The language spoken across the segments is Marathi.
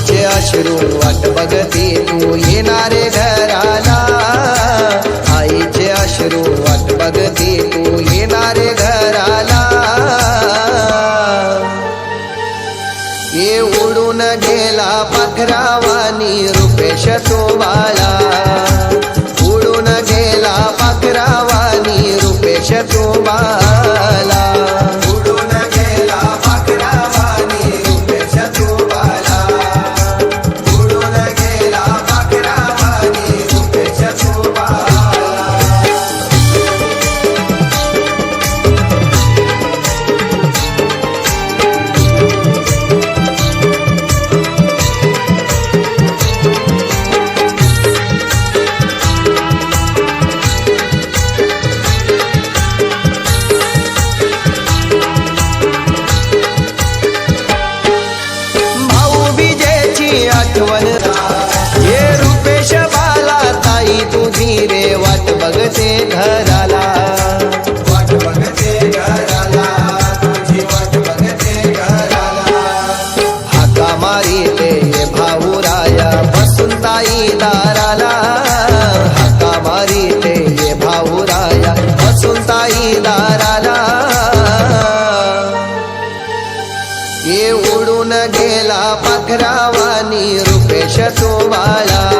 तुझे अश्रू वाट बघते तू येणारे घराला. आईचे अश्रू वाट बघते तू येणारे घराला. ये उडून गेला पाखरावानी रुपेश तो बाळा. आठवण ये रूपेश बाला ताई तुझी रे वाट बघते घर. पाखरावानी रूपेश तो बाळा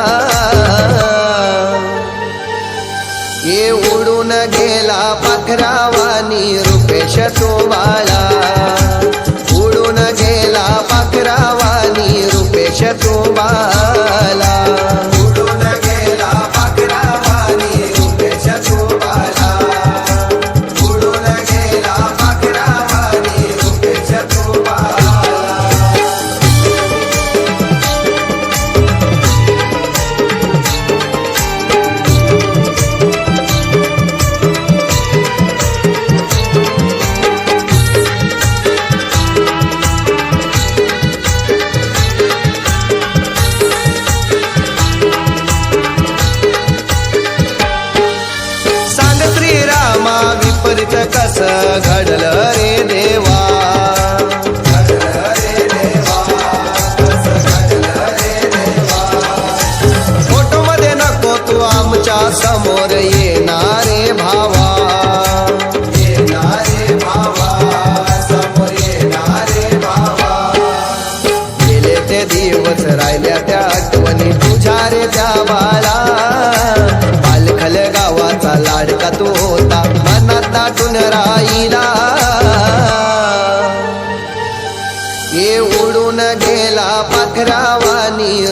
पाखरावानी रुपेश तो बाळा उडून गेला पाखरावानी रुपेश तो बाळा कस घडलं રાખરાવાની